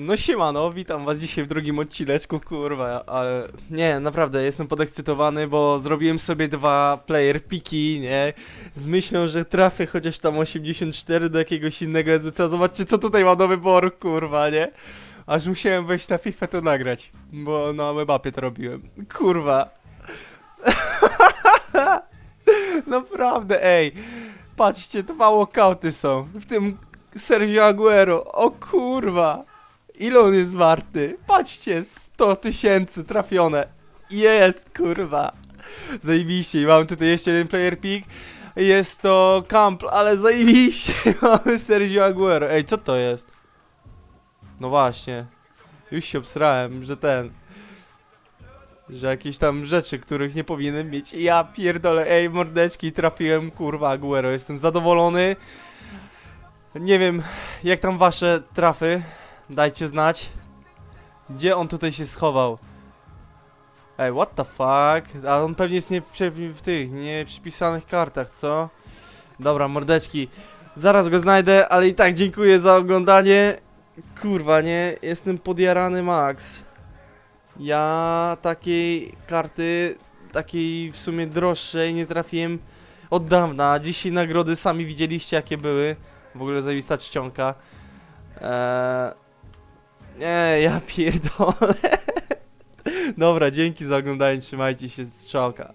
No siemano, witam was dzisiaj w drugim odcineczku, kurwa, ale nie, naprawdę jestem podekscytowany, bo zrobiłem sobie dwa player piki, nie, z myślą, że trafię chociaż tam 84 do jakiegoś innego SWC, zobaczcie co tutaj ma do wyboru, kurwa, nie, aż musiałem wejść na FIFA to nagrać, bo na webapie to robiłem, kurwa, naprawdę, ej, patrzcie, dwa walkouty są, w tym Sergio Aguero, o kurwa. Ile on jest warty? Patrzcie, 100 tysięcy trafione. Jest, kurwa. Zajebiście. I mam tutaj jeszcze jeden player pick. Jest to Camp, ale zajebiście. Mamy Sergio Aguero. Ej, co to jest? No właśnie. Już się obsrałem, że ten... Że jakieś tam rzeczy, których nie powinienem mieć. Ja pierdolę, ej, mordeczki, trafiłem, kurwa, Aguero. Jestem zadowolony. Nie wiem, jak tam wasze trafy. Dajcie znać. Gdzie on tutaj się schował? Ej, what the fuck? A on pewnie jest nie w, tych, nie przypisanych kartach, co? Dobra, mordeczki. Zaraz go znajdę, ale i tak dziękuję za oglądanie. Kurwa, nie? Jestem podjarany max. Ja takiej karty, takiej w sumie droższej nie trafiłem od dawna. Dzisiaj nagrody sami widzieliście jakie były. W ogóle zajebista czcionka. Eee... Nie, ja pierdolę. Dobra, dzięki za oglądanie, trzymajcie się, strzałka.